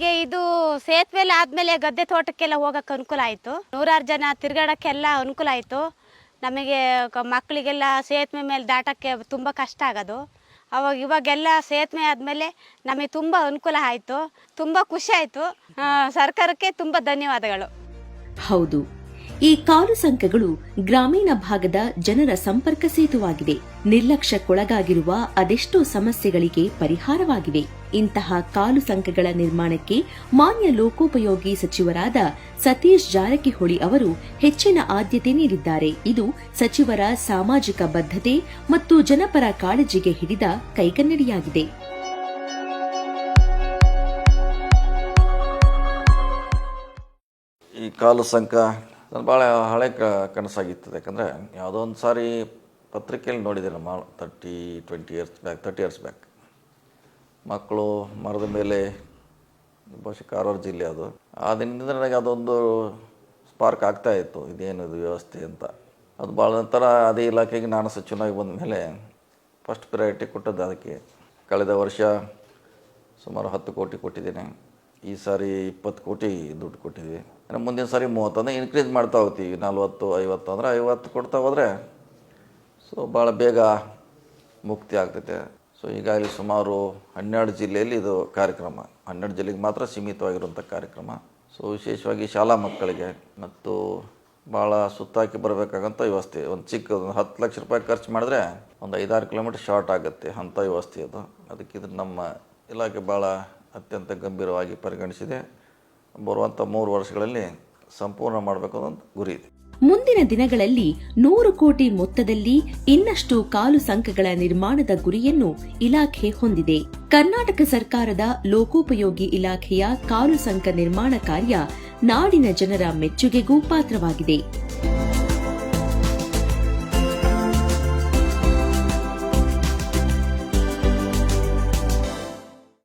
ನಮಗೆ ಇದು ಸೇತುವೆಲ್ಲ ಆದ್ಮೇಲೆ ಗದ್ದೆ ತೋಟಕ್ಕೆಲ್ಲ ಹೋಗಕ್ಕೆ ಅನುಕೂಲ ಆಯಿತು. ನೂರಾರು ಜನ ತಿರ್ಗಾಡಕ್ಕೆಲ್ಲ ಅನುಕೂಲ ಆಯಿತು. ನಮಗೆ ಮಕ್ಕಳಿಗೆಲ್ಲ ಸೇತುವೆ ಮೇಲೆ ದಾಟಕ್ಕೆ ತುಂಬ ಕಷ್ಟ ಆಗೋದು. ಅವಾಗ ಇವಾಗೆಲ್ಲ ಸೇತುವೆ ಆದಮೇಲೆ ನಮಗೆ ತುಂಬ ಅನುಕೂಲ ಆಯಿತು. ತುಂಬ ಖುಷಿ ಆಯಿತು. ಸರ್ಕಾರಕ್ಕೆ ತುಂಬ ಧನ್ಯವಾದಗಳು. ಹೌದು. ಈ ಕಾಲು ಸಂಖ್ಯೆಗಳು ಗ್ರಾಮೀಣ ಭಾಗದ ಜನರ ಸಂಪರ್ಕ ಸೇತುವಾಗಿದೆ. ನಿರ್ಲಕ್ಷ್ಯಕ್ಕೊಳಗಾಗಿರುವ ಅದೆಷ್ಟೋ ಸಮಸ್ಯೆಗಳಿಗೆ ಪರಿಹಾರವಾಗಿವೆ. ಇಂತಹ ಕಾಲು ಸಂಖ್ಯೆಗಳ ನಿರ್ಮಾಣಕ್ಕೆ ಮಾನ್ಯ ಲೋಕೋಪಯೋಗಿ ಸಚಿವರಾದ ಸತೀಶ್ ಜಾರಕಿಹೊಳಿ ಅವರು ಹೆಚ್ಚಿನ ಆದ್ಯತೆ ನೀಡಿದ್ದಾರೆ. ಇದು ಸಚಿವರ ಸಾಮಾಜಿಕ ಬದ್ಧತೆ ಮತ್ತು ಜನಪರ ಕಾಳಜಿಗೆ ಹಿಡಿದ ಕೈಗನ್ನಡಿಯಾಗಿದೆ ಈ ಕಾಲು ಸಂಕ ನಾನು ಭಾಳ ಹಳೆ ಕ ಕನಸಾಗಿತ್ತು. ಯಾಕಂದರೆ ಯಾವುದೋ ಒಂದು ಸಾರಿ ಪತ್ರಿಕೆಯಲ್ಲಿ ನೋಡಿದೆ ನಮ್ಮ thirty twenty years back thirty years back ಮಕ್ಕಳು ಮರದ ಮೇಲೆ ಬಹುಶಃ ಕಾರವಾರ ಜಿಲ್ಲೆ ಅದು. ಆ ದಿನದಿಂದ ನನಗೆ ಅದೊಂದು ಸ್ಪಾರ್ಕ್ ಆಗ್ತಾ ಇತ್ತು. ಇದೇನು ಇದು ವ್ಯವಸ್ಥೆ ಅಂತ. ಅದು ಭಾಳ ನಂತರ ಅದೇ ಇಲಾಖೆಗೆ ನಾನು ಸಚಿವನಾಗಿ ಬಂದ ಮೇಲೆ ಫಸ್ಟ್ ಪ್ರಯಾರಿಟಿ ಕೊಟ್ಟದ್ದು ಅದಕ್ಕೆ. ಕಳೆದ ವರ್ಷ ಸುಮಾರು ಹತ್ತು ಕೋಟಿ ಕೊಟ್ಟಿದ್ದೀನಿ. ಈ ಸಾರಿ ಇಪ್ಪತ್ತು ಕೋಟಿ ದುಡ್ಡು ಕೊಟ್ಟಿದ್ವಿ. ಅಂದರೆ ಮುಂದಿನ ಸಾರಿ ಮೂವತ್ತಂದ್ರೆ ಇನ್ಕ್ರೀಸ್ ಮಾಡ್ತಾ ಹೋಗ್ತೀವಿ. ನಲ್ವತ್ತು, ಐವತ್ತು ಅಂದರೆ ಐವತ್ತು ಕೊಡ್ತಾ ಹೋದರೆ ಸೊ ಭಾಳ ಬೇಗ ಮುಕ್ತಿ ಆಗ್ತೈತೆ. ಸೊ ಈಗಾಗಲೇ ಸುಮಾರು ಹನ್ನೆರಡು ಜಿಲ್ಲೆಯಲ್ಲಿ ಇದು ಕಾರ್ಯಕ್ರಮ. ಹನ್ನೆರಡು ಜಿಲ್ಲೆಗೆ ಮಾತ್ರ ಸೀಮಿತವಾಗಿರುವಂಥ ಕಾರ್ಯಕ್ರಮ. ಸೊ ವಿಶೇಷವಾಗಿ ಶಾಲಾ ಮಕ್ಕಳಿಗೆ ಮತ್ತು ಭಾಳ ಸುತ್ತಾಕಿ ಬರಬೇಕಾಗಂಥ ವ್ಯವಸ್ಥೆ. ಒಂದು ಚಿಕ್ಕ, ಒಂದು ಹತ್ತು ಲಕ್ಷ ರೂಪಾಯಿ ಖರ್ಚು ಮಾಡಿದ್ರೆ ಒಂದು ಐದಾರು ಕಿಲೋಮೀಟ್ರ್ ಶಾರ್ಟ್ ಆಗುತ್ತೆ ಅಂಥ ವ್ಯವಸ್ಥೆ ಅದು. ಅದಕ್ಕೆ ಇದು ನಮ್ಮ ಇಲಾಖೆ ಭಾಳ ಅತ್ಯಂತ ಗಂಭೀರವಾಗಿ ಪರಿಗಣಿಸಿದೆ. ಬರುವಂಥ ಮೂರು ವರ್ಷಗಳಲ್ಲಿ ಸಂಪೂರ್ಣ ಮಾಡಬೇಕು ಅನ್ನೋದು ಗುರಿ ಇದೆ. ಮುಂದಿನ ದಿನಗಳಲ್ಲಿ ನೂರು ಕೋಟಿ ಮೊತ್ತದಲ್ಲಿ ಇನ್ನಷ್ಟು ಕಾಲು ಸಂಕಗಳ ನಿರ್ಮಾಣದ ಗುರಿಯನ್ನು ಇಲಾಖೆ ಹೊಂದಿದೆ. ಕರ್ನಾಟಕ ಸರ್ಕಾರದ ಲೋಕೋಪಯೋಗಿ ಇಲಾಖೆಯ ಕಾಲು ಸಂಕ ನಿರ್ಮಾಣ ಕಾರ್ಯ ನಾಡಿನ ಜನರ ಮೆಚ್ಚುಗೆಗೂ ಪಾತ್ರವಾಗಿದೆ.